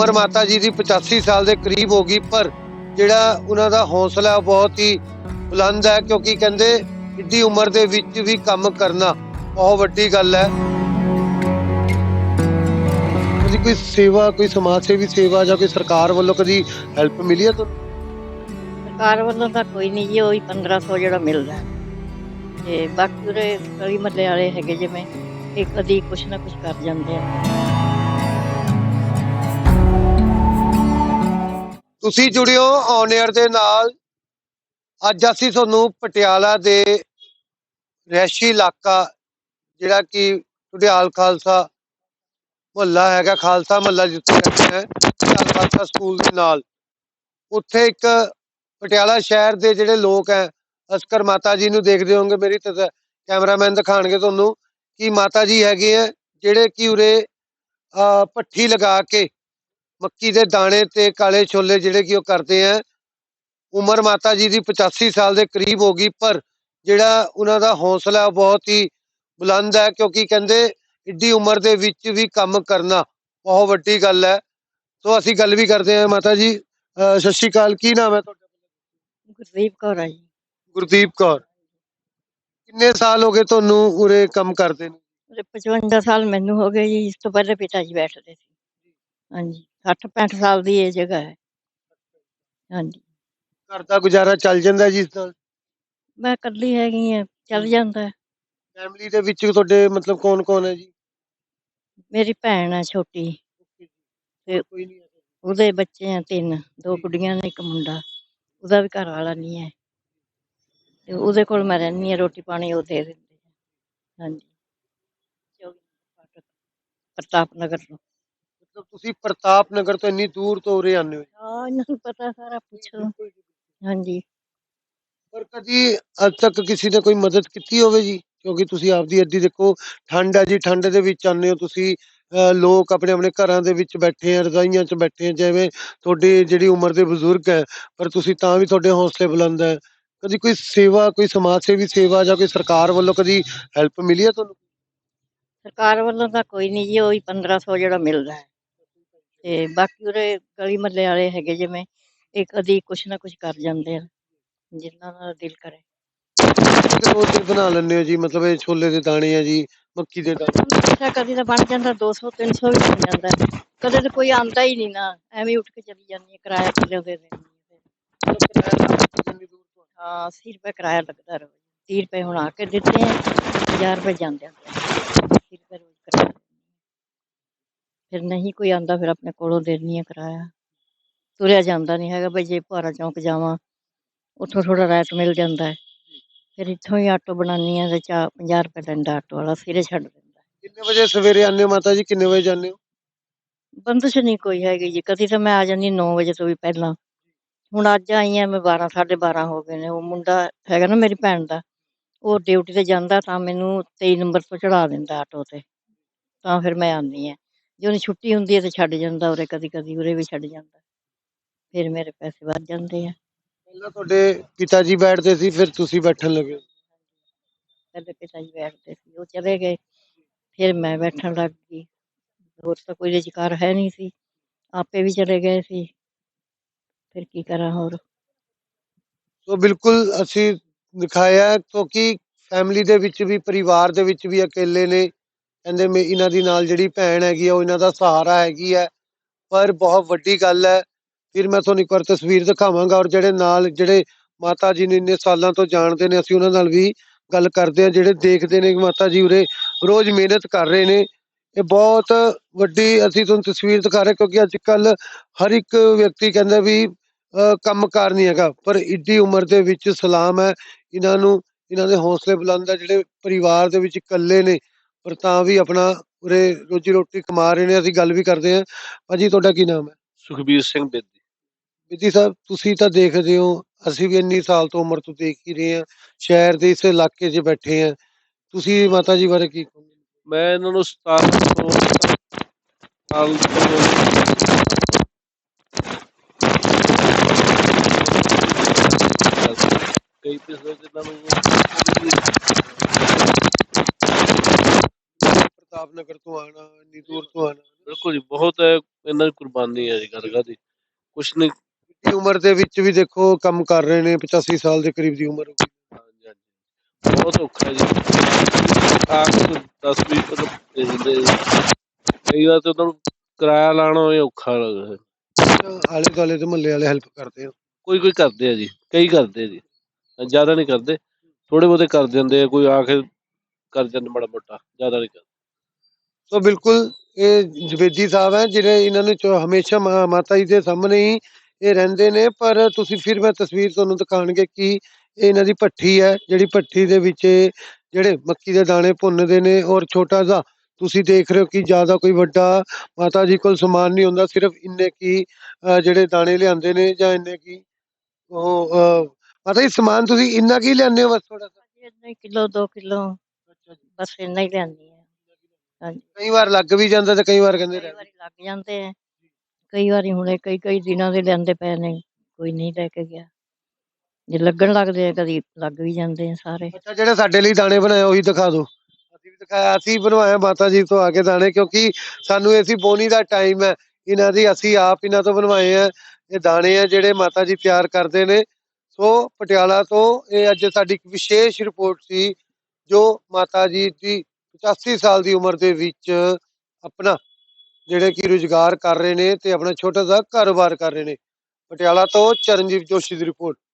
ਉਮਰ ਮਾਤਾ ਜੀ ਦੀ 85 ਸਾਲ ਦੇ ਕਰੀਬ ਹੋ ਗਈ, ਪਰ ਜਿਹੜਾ ਉਹਨਾਂ ਦਾ ਹੌਸਲਾ ਬਹੁਤ ਹੀ ਬੁਲੰਦ ਹੈ, ਕਿਉਂਕਿ ਕਹਿੰਦੇ ਇੱਡੀ ਉਮਰ ਦੇ ਵਿੱਚ ਵੀ ਕੰਮ ਕਰਨਾ ਬਹੁਤ ਵੱਡੀ ਗੱਲ ਹੈ। ਕਦੀ ਕੋਈ ਸੇਵਾ, ਕੋਈ ਸਮਾਜ ਸੇਵੀ ਸੇਵਾ ਜਾਂ ਕੋਈ ਸਰਕਾਰ ਵੱਲੋਂ ਕਦੀ ਹੈਲਪ ਮਿਲੀ ਹੈ ਤੁਹਾਨੂੰ? ਸਰਕਾਰ ਵੱਲੋਂ ਤਾਂ ਕੋਈ ਨਹੀਂ ਜੀ, ਉਹੀ 1500 ਜਿਹੜਾ ਮਿਲਦਾ। ਤੇ ਬਾਕੀ ਉਹਦੇ ਗਲੀ ਮੱਲੇ ਵਾਲੇ ਹੈਗੇ, ਜਿਵੇਂ ਇਹ ਕਦੀ ਕੁਛ ਨਾ ਕੁਛ ਕਰ ਜਾਂਦੇ ਆ। ਤੁਸੀਂ ਜੁੜਿਓ ਔਨ 에ਅਰ ਦੇ ਨਾਲ। ਅੱਜ ਅਸੀਂ ਤੁਹਾਨੂੰ ਪਟਿਆਲਾ ਦੇ ਰਹਿਸ਼ੀ ਇਲਾਕਾ ਜਿਹੜਾ ਕਿ ਟੁਡਿਆਲ ਖਾਲਸਾ ਮੁਹੱਲਾ ਹੈਗਾ ਖਾਲਸਾ ਮੁਹੱਲਾ ਜਿੱਥੇ ਰਹਿੰਦੇ ਹੈ ਟੁਡਿਆਲ ਖਾਲਸਾ ਸਕੂਲ ਦੇ ਨਾਲ। ਉੱਥੇ ਇੱਕ ਪਟਿਆਲਾ ਸ਼ਹਿਰ ਦੇ ਜਿਹੜੇ ਲੋਕ ਹੈ ਅਸਕਰ ਮਾਤਾ ਜੀ ਨੂੰ ਦੇਖਦੇ ਹੋਵੋਗੇ ਮੇਰੀ ਕੈਮਰਾਮੈਨ ਦਿਖਾਣਗੇ ਤੁਹਾਨੂੰ ਕਿ ਮਾਤਾ ਜੀ ਹੈਗੇ ਆ ਜਿਹੜੇ ਕਿ ਉਰੇ ਅਹ, ਭੱਠੀ ਲਗਾ ਕੇ ਮੱਕੀ ਦੇ ਦਾਣੇ ਤੇ ਕਾਲੇ ਛੋਲੇ ਜਿਹੜੇ ਕਿ ਉਹ ਕਰਦੇ ਆ। ਉਮਰ ਮਾਤਾ ਜੀ ਦੀ 85 ਸਾਲ ਦੇ ਕਰੀਬ ਹੋ ਗਈ ਪਰ ਜਿਹੜਾ ਉਹਨਾਂ ਦਾ ਹੌਸਲਾ ਬਹੁਤ ਹੀ ਬੁਲੰਦ ਹੈ ਕਿਉਂਕਿ ਕਹਿੰਦੇ ਇੱਡੀ ਉਮਰ ਦੇ ਵਿੱਚ ਵੀ ਕੰਮ ਕਰਨਾ ਬਹੁਤ ਵੱਡੀ ਗੱਲ ਹੈ। ਸੋ ਅਸੀਂ ਗੱਲ ਵੀ ਕਰਦੇ ਹਾਂ ਮਾਤਾ ਜੀ। ਸਤਿ ਸ਼੍ਰੀ ਅਕਾਲ ਕੀ ਨਾਮ ਹੈ ਤੁਹਾਡਾ? ਗੁਰਦੀਪ ਕੌਰ ਆ ਜੀ। ਗੁਰਦੀਪ ਕੌਰ। ਕਿੰਨੇ ਸਾਲ ਹੋ ਗਏ ਤੁਹਾਨੂੰ ਉਰੇ ਕੰਮ ਕਰਦੇ ਨੂੰ? ਉਹਦੇ 55 ਸਾਲ ਮੈਨੂੰ ਹੋ ਗਏ ਜੀ ਇਸ ਤੋਂ ਪਹਿਲੇ ਪਿਤਾ ਜੀ ਬੈਠਦੇ ਸੀ। ਹਾਂਜੀ। 60 65 ਸਾਲ ਦੀ ਇਹ ਜਗ੍ਹਾ ਹੈ। ਹਾਂਜੀ। ਘਰ ਦਾ ਗੁਜ਼ਾਰਾ ਚੱਲ ਜਾਂਦਾ ਹੈ ਜਿਸ ਨਾਲ? ਮੈਂ ਇਕੱਲੀ ਹੈਗੀ ਆ ਚੱਲ ਜਾਂਦਾ। ਹੈ। ਫੈਮਿਲੀ ਦੇ ਵਿੱਚ ਤੁਹਾਡੇ ਮਤਲਬ ਕੌਣ ਕੌਣ ਹੈ ਜੀ? ਮੇਰੀ ਭੈਣ ਹੈ ਛੋਟੀ। ਤੇ ਕੋਈ ਨਹੀਂ ਉਹਦੇ ਬੱਚੇ ਆ ਤਿੰਨ ਦੋ ਕੁੜੀਆਂ ਨੇ ਇੱਕ ਮੁੰਡਾ। ਉਹਦਾ ਵੀ ਘਰ ਵਾਲਾ ਨਹੀਂ ਹੈ। ਤੇ ਉਹਦੇ ਕੋਲ ਮੈਂ ਰਹਿੰਦੀ ਹਾਂ ਰੋਟੀ ਪਾਣੀ ਉਹ ਦੇ ਦਿੰਦੇ ਆ। ਹਾਂਜੀ। ਪ੍ਰਤਾਪ ਨਗਰ ਤੋਂ। ਮਤਲਬ ਤੁਸੀਂ ਪ੍ਰਤਾਪ ਨਗਰ ਤੋਂ ਇੰਨੀ ਦੂਰ ਤੋਂ ਉਰੇ ਆਉਂਦੇ ਹੋ ਹਾਂ ਇਹਨਾਂ ਨੂੰ ਪਤਾ ਸਾਰਾ ਪੁੱਛੋ ਹਾਂਜੀ। ਪਰ ਕਦੀ ਅੱਜ ਤੱਕ ਕਿਸੇ ਨੇ ਕੋਈ ਮਦਦ ਕੀਤੀ ਹੋਵੇ ਜੀ? ਕਿਉਂਕਿ ਤੁਸੀਂ ਆਪਦੀ ਅੱਡੀ ਦੇਖੋ ਠੰਡ ਹੈ ਜੀ ਠੰਡ ਦੇ ਵਿੱਚ ਆਉਂਦੇ ਹੋ ਤੁਸੀਂ ਅਹ ਲੋਕ ਆਪਣੇ ਆਪਣੇ ਘਰਾਂ ਦੇ ਵਿੱਚ ਬੈਠੇ ਆ ਰਜ਼ਾਈਆਂ 'ਚ ਬੈਠੇ ਆ ਜਿਵੇਂ ਤੁਹਾਡੀ ਜਿਹੜੀ ਉਮਰ ਦੇ ਬਜ਼ੁਰਗ ਹੈ ਪਰ ਤੁਸੀਂ ਤਾਂ ਵੀ ਤੁਹਾਡੇ ਹੌਸਲੇ ਬੁਲੰਦ ਹੈ। ਕਦੀ ਕੋਈ ਸੇਵਾ ਕੋਈ ਸਮਾਜ ਸੇਵੀ ਸੇਵਾ ਜਾਂ ਕੋਈ ਸਰਕਾਰ ਵੱਲੋਂ ਕਦੀ ਹੈਲਪ ਮਿਲੀ ਹੈ ਤੁਹਾਨੂੰ? ਸਰਕਾਰ ਵੱਲੋਂ ਤਾਂ ਕੋਈ ਨਹੀਂ ਜੀ ਉਹੀ 1500 ਜਿਹੜਾ ਮਿਲਦਾ ਹੈ। ਤੇ ਬਾਕੀ ਉਹਦੇ ਗਲੀ ਮੱਲੇ ਵਾਲੇ ਹੈਗੇ ਜਿਵੇਂ ਇਹ ਕਦੀ ਕੁਛ ਨਾ ਕੁਛ ਕਰ ਜਾਂਦੇ ਆ ਜਿੰਨਾ ਦਾ ਦਿਲ ਕਰੇ। ਉਹ ਤੇ ਬਣਾ ਲੈਂਦੇ ਹੋ ਜੀ ਮਤਲਬ ਇਹ ਛੋਲੇ ਦੇ ਦਾਣੇ ਆ ਜੀ ਮੱਕੀ ਦੇ ਦਾਣੇ। ਅੱਛਾ ਕਦੀ ਤਾਂ ਬਣ ਜਾਂਦਾ 200 300 ਵੀ ਬਣ ਜਾਂਦਾ। ਹੈ। ਕਦੇ ਤਾਂ ਕੋਈ ਆਂਦਾ ਹੀ ਨਹੀਂ ਨਾ ਐਵੇਂ ਹੀ ਉੱਠ ਕੇ ਚਲੀ ਜਾਂਦੀ ਹੈ ਕਿਰਾਇਆ ਕਿਲੋ ਦੇ ਦਿੰਦੀ ਹੈ ਹਾਂ 80 ਰੁਪਏ ਕਿਰਾਇਆ ਲੱਗਦਾ ਰੋਜ਼ 30 ਰੁਪਏ ਹੁਣ ਆ ਕੇ ਦਿੱਤੇ ਆ 1000 ਰੁਪਏ ਜਾਂਦੇ ਆ 80 ਰੁਪਏ ਰੋਜ਼ ਕਿਰਾਇਆ ਦਿੰਦੀ ਹਾਂ। ਫਿਰ ਨਹੀਂ ਕੋਈ ਆਂਦਾ ਫਿਰ ਆਪਣੇ ਕੋਲੋਂ ਦੇਣੀ ਹੈ ਕਿਰਾਇਆ। ਤੁਰਿਆ ਜਾਂਦਾ ਨਹੀਂ ਹੈਗਾ ਬਈ ਜੇ ਭਾਰਾ ਚੌਂਕ ਜਾਵਾਂ ਉੱਥੋਂ ਥੋੜਾ ਰੈਟ ਮਿਲ ਜਾਂਦਾ ਹੈ। ਫਿਰ ਇੱਥੋਂ ਹੀ ਆਟੋ ਬਣਾਉਂਦੀ ਹਾਂ ਤੇ ਚਾ 50 ਰੁਪਏ ਲੈਂਦਾ ਆਟੋ ਵਾਲਾ ਸਿਰੇ ਛੱਡ ਦਿੰਦਾ ਕਿੰਨੇ ਵਜੇ ਸਵੇਰੇ ਆਉਂਦੇ ਹੋ ਮਾਤਾ ਜੀ? ਕਿੰਨੇ ਵਜੇ ਜਾਂਦੇ ਹੋ? ਬੰਦਸ਼ ਨਹੀਂ ਕੋਈ ਹੈਗੀ ਜੀ। ਕਦੀ ਤਾਂ ਮੈਂ ਆ ਜਾਂਦੀ 9 ਵਜੇ ਤੋਂ ਵੀ ਪਹਿਲਾਂ। ਹੁਣ ਅੱਜ ਆਈ ਆ ਮੈਂ 12 12:30 ਹੋ ਗਏ ਨੇ। ਉਹ ਮੁੰਡਾ ਹੈਗਾ ਨਾ ਮੇਰੀ ਭੈਣ ਦਾ ਉਹ ਡਿਊਟੀ ਤੇ ਜਾਂਦਾ ਤਾਂ ਮੈਨੂੰ 23 ਨੰਬਰ ਤੋਂ ਚੜਾ ਦਿੰਦਾ ਆਟੋ ਤੇ। ਤਾਂ ਫਿਰ ਮੈਂ ਆਉਂਦੀ ਆ ਜੇ ਉਹਨੂੰ ਛੁੱਟੀ ਹੁੰਦੀ ਹੈ ਤੇ ਛੱਡ ਜਾਂਦਾ ਉਰੇ ਕਦੀ ਕਦੀ ਉਰੇ ਵੀ ਛੱਡ ਜਾਂਦਾ। ਫਿਰ ਮੇਰੇ ਪੈਸੇ ਵੱਧ ਜਾਂਦੇ ਆ। ਪਹਿਲਾਂ ਤੁਹਾਡੇ ਪਿਤਾ ਜੀ ਬੈਠਦੇ ਸੀ ਫਿਰ ਤੁਸੀਂ ਬੈਠਣ ਲੱਗੇ? ਪਹਿਲੇ ਪਿਤਾ ਜੀ ਬੈਠਦੇ ਸੀ ਉਹ ਚਲੇ ਗਏ। ਫਿਰ ਮੈਂ ਬੈਠਣ ਲੱਗ ਗਈ। ਹੋਰ ਤਾਂ ਕੋਈ ਰੁਜ਼ਗਾਰ ਹੈ ਨਹੀਂ ਸੀ। ਆਪੇ ਵੀ ਚਲੇ ਗਏ ਸੀ। ਫਿਰ ਕੀ ਕਰਾਂ ਹੋਰ? ਸੋ ਬਿਲਕੁਲ ਅਸੀਂ ਦਿਖਾਇਆ ਕਿਉਂਕਿ ਫੈਮਿਲੀ ਦੇ ਵਿੱਚ ਵੀ ਪਰਿਵਾਰ ਦੇ ਵਿੱਚ ਵੀ ਅਕੇਲੇ ਨੇ। ਕਹਿੰਦੇ ਮੇ, ਇਹਨਾਂ ਦੀ ਨਾਲ ਜਿਹੜੀ ਭੈਣ ਹੈਗੀ ਆ, ਉਹ ਇਹਨਾਂ ਦਾ ਸਹਾਰਾ ਹੈਗੀ ਹੈ ਪਰ ਬਹੁਤ ਵੱਡੀ ਗੱਲ ਹੈ, ਫਿਰ ਮੈਂ ਤੁਹਾਨੂੰ ਇੱਕ ਵਾਰ ਤਸਵੀਰ ਦਿਖਾਵਾਂਗਾ ਔਰ ਜਿਹੜੇ ਨਾਲ, ਜਿਹੜੇ ਮਾਤਾ ਜੀ ਨੂੰ ਇੰਨੇ ਸਾਲਾਂ ਤੋਂ ਜਾਣਦੇ ਨੇ, ਅਸੀਂ ਉਹਨਾਂ ਨਾਲ ਵੀ ਗੱਲ ਕਰਦੇ ਹਾਂ, ਜਿਹੜੇ ਦੇਖਦੇ ਨੇ ਕਿ ਮਾਤਾ ਜੀ ਉਰੇ ਰੋਜ਼ ਮਿਹਨਤ ਕਰ ਰਹੇ ਨੇ। ਇਹ ਬਹੁਤ ਵੱਡੀ ਅਸੀਂ ਤੁਹਾਨੂੰ ਤਸਵੀਰ ਦਿਖਾ ਰਹੇ ਕਿਉਂਕਿ ਅੱਜ ਕੱਲ ਹਰ ਇੱਕ ਵਿਅਕਤੀ ਕਹਿੰਦਾ ਵੀ ਅਹ ਕੰਮਕਾਰ ਨਹੀਂ ਹੈਗਾ, ਪਰ ਇੱਡੀ ਉਮਰ ਦੇ ਵਿੱਚ ਸਲਾਮ ਹੈ। ਇਹਨਾਂ ਨੂੰ, ਇਹਨਾਂ ਦੇ ਹੌਸਲੇ ਬੁਲੰਦ ਹੈ, ਜਿਹੜੇ ਪਰਿਵਾਰ ਦੇ ਵਿੱਚ ਇਕੱਲੇ ਨੇ ਪਰ ਤਾਂ ਵੀ ਆਪਣਾ ਉਰੇ ਰੋਜੀ ਰੋਟੀ ਕਮਾ ਰਹੇ ਨੇ ਅਸੀਂ ਗੱਲ ਵੀ ਕਰਦੇ ਹਾਂ। ਭਾਜੀ ਤੁਹਾਡਾ ਕੀ ਨਾਮ ਹੈ? ਸੁਖਬੀਰ ਸਿੰਘ ਬੇਦੀ। ਵਿਧੀ ਸਾਹਿਬ ਤੁਸੀਂ ਤਾਂ ਦੇਖਦੇ ਹੋ ਅਸੀਂ ਵੀ ਇੰਨੀ ਸਾਲ ਤੋਂ ਉਮਰ ਤੋਂ ਦੇਖ ਹੀ ਰਹੇ ਹਾਂ ਸ਼ਹਿਰ ਦੇ ਇਸ ਇਲਾਕੇ 'ਚ ਬੈਠੇ ਹਾਂ। ਤੁਸੀਂ ਮਾਤਾ ਜੀ ਬਾਰੇ ਕੀ ਕਹੋਗੇ? ਮੈਂ ਇਹਨਾਂ ਨੂੰ 17 ਤੋਂ ਸਾਲ ਤੋਂ ਕਈ ਪਿਛਲੇ ਦਿਨਾਂ ਨੂੰ ਪ੍ਰਤਾਪ ਨਗਰ ਤੋਂ ਆਣਾ ਇੰਨੀ ਦੂਰ ਤੋਂ ਆਣਾ ਬਿਲਕੁਲ ਜੀ ਬਹੁਤ ਹੈ ਇਹਨਾਂ ਦੀ ਕੁਰਬਾਨੀ ਹੈ ਜੀ ਗੱਲ ਕਰਦੀ ਕੁਛ ਨਹੀਂ ਦੀ ਉਮਰ ਦੇ ਵਿੱਚ ਵੀ ਦੇਖੋ ਕੰਮ ਕਰ ਰਹੇ ਨੇ 85 ਸਾਲ ਦੇ ਕਰੀਬ ਦੀ ਉਮਰ ਹੋ ਗਈ। ਹਾਂਜੀ ਹਾਂਜੀ। ਬਹੁਤ ਔਖਾ ਜੀ। ਆਪ 10 20 ਰੁਪਏ ਦੇ ਦਿੰਦੇ। ਕਈ ਵਾਰ ਤਾਂ ਉਹਨਾਂ ਨੂੰ ਕਿਰਾਇਆ ਲਾਣਾ ਹੋਏ ਔਖਾ ਲੱਗਦਾ ਹੈ। ਆਲੇ ਦੁਆਲੇ ਦੇ ਮਹੱਲੇ ਵਾਲੇ ਹੈਲਪ ਕਰਦੇ ਆ ਕੋਈ ਕੋਈ ਕਰਦੇ ਆ ਜੀ ਕਈ ਕਰਦੇ ਜੀ। ਜ਼ਿਆਦਾ ਨਹੀਂ ਕਰਦੇ ਥੋੜੇ ਬਹੁਤੇ ਕਰ ਦਿੰਦੇ ਆ ਕੋਈ ਆ ਕੇ ਕਰ ਜਾਂਦੇ ਮਾੜਾ ਮੋਟਾ ਜ਼ਿਆਦਾ ਨਹੀਂ ਕਰਦੇ। ਸੋ ਬਿਲਕੁਲ ਇਹ ਜਵੇਦੀ ਸਾਹਿਬ ਹੈ ਜਿਹੜੇ ਇਹਨਾਂ ਨੂੰ ਹਮੇਸ਼ਾ ਮਾਤਾ ਜੀ ਦੇ ਸਾਹਮਣੇ ਹੀ ਇਹ ਰਹਿੰਦੇ ਨੇ ਪਰ ਤੁਸੀਂ ਫਿਰ ਮੈਂ ਤਸਵੀਰ ਤੁਹਾਨੂੰ ਦਿਖਾਣਗੇ ਕਿ ਇਹ ਇਹਨਾਂ ਦੀ ਭੱਠੀ ਹੈ ਜਿਹੜੀ ਭੱਠੀ ਦੇ ਵਿੱਚ ਜਿਹੜੇ ਮੱਕੀ ਦੇ ਦਾਣੇ ਭੁੰਨਦੇ ਨੇ ਔਰ ਛੋਟਾ ਜਿਹਾ ਤੁਸੀਂ ਦੇਖ ਰਹੇ ਹੋ ਕਿ ਜ਼ਿਆਦਾ ਕੋਈ ਵੱਡਾ ਮਾਤਾ ਜੀ ਕੋਲ ਸਮਾਨ ਨਹੀਂ ਹੁੰਦਾ ਸਿਰਫ ਇੰਨੇ ਕੀ ਜਿਹੜੇ ਦਾਣੇ ਲਿਆਂਦੇ ਨੇ ਜਾਂ ਇੰਨੇ ਕੀ ਉਹ ਮਾਤਾ ਜੀ ਸਮਾਨ ਤੁਸੀਂ ਇੰਨਾ ਕੀ ਲਿਆਉਂਦੇ ਹੋ ਬਸ ਥੋੜਾ ਇੰਨੇ ਕਿਲੋ 2 ਕਿਲੋ। ਬਸ ਇੰਨਾ ਹੀ ਲਿਆਂਦੀ ਹੈ। ਹਾਂਜੀ। ਕਈ ਵਾਰ ਲੱਗ ਵੀ ਜਾਂਦਾ ਤੇ ਕਈ ਵਾਰ ਕਹਿੰਦੇ ਕਈ ਰਹਿ ਵਾਰੀ ਲੱਗ ਜਾਂਦੇ ਆ। ਕਈ ਵਾਰੀ ਹੁਣੇ ਕਈ ਕਈ ਦਿਨਾਂ ਦੇ ਲਿਆਂਦੇ ਪਏ ਨੇ ਕੋਈ ਨਹੀਂ ਲੈ ਕੇ ਗਿਆ। ਜੇ ਲੱਗਣ ਲੱਗਦੇ ਆ ਕਦੀ ਲੱਗ ਵੀ ਜਾਂਦੇ ਆ ਸਾਰੇ। ਅੱਛਾ ਜਿਹੜੇ ਸਾਡੇ ਲਈ ਦਾਣੇ ਬਣਾਏ ਉਹੀ ਦਿਖਾ ਦਿਓ। ਅਸੀਂ ਵੀ ਦਿਖਾਇਆ ਅਸੀਂ ਬਣਵਾਇਆ ਮਾਤਾ ਜੀ ਤੋਂ ਆ ਕੇ ਦਾਣੇ ਕਿਉਂਕਿ ਸਾਨੂੰ ਐਸੀ ਬੋਨੀ ਦਾ ਟਾਈਮ ਹੈ। ਇਹਨਾਂ ਦੀ ਅਸੀਂ ਆਪ ਇਹਨਾਂ ਤੋਂ ਬਣਵਾਏ ਆ। ਇਹ ਦਾਣੇ ਆ ਜਿਹੜੇ ਮਾਤਾ ਜੀ ਤਿਆਰ ਕਰਦੇ ਨੇ। ਸੋ ਪਟਿਆਲਾ ਤੋਂ ਇਹ ਅੱਜ ਸਾਡੀ ਇੱਕ ਵਿਸ਼ੇਸ਼ ਰਿਪੋਰਟ ਸੀ ਜੋ ਮਾਤਾ ਜੀ ਦੀ 85 ਸਾਲ ਦੀ ਉਮਰ ਦੇ ਵਿੱਚ ਆਪਣਾ ਜਿਹੜੇ ਕਿ ਰੁਜ਼ਗਾਰ ਕਰ ਰਹੇ ਨੇ ਤੇ ਆਪਣਾ ਛੋਟਾ ਜਿਹਾ ਕਾਰੋਬਾਰ ਕਰ ਰਹੇ ਨੇ। ਪਟਿਆਲਾ ਤੋਂ ਚਰਨਜੀਤ ਜੋਸ਼ੀ ਦੀ ਰਿਪੋਰਟ।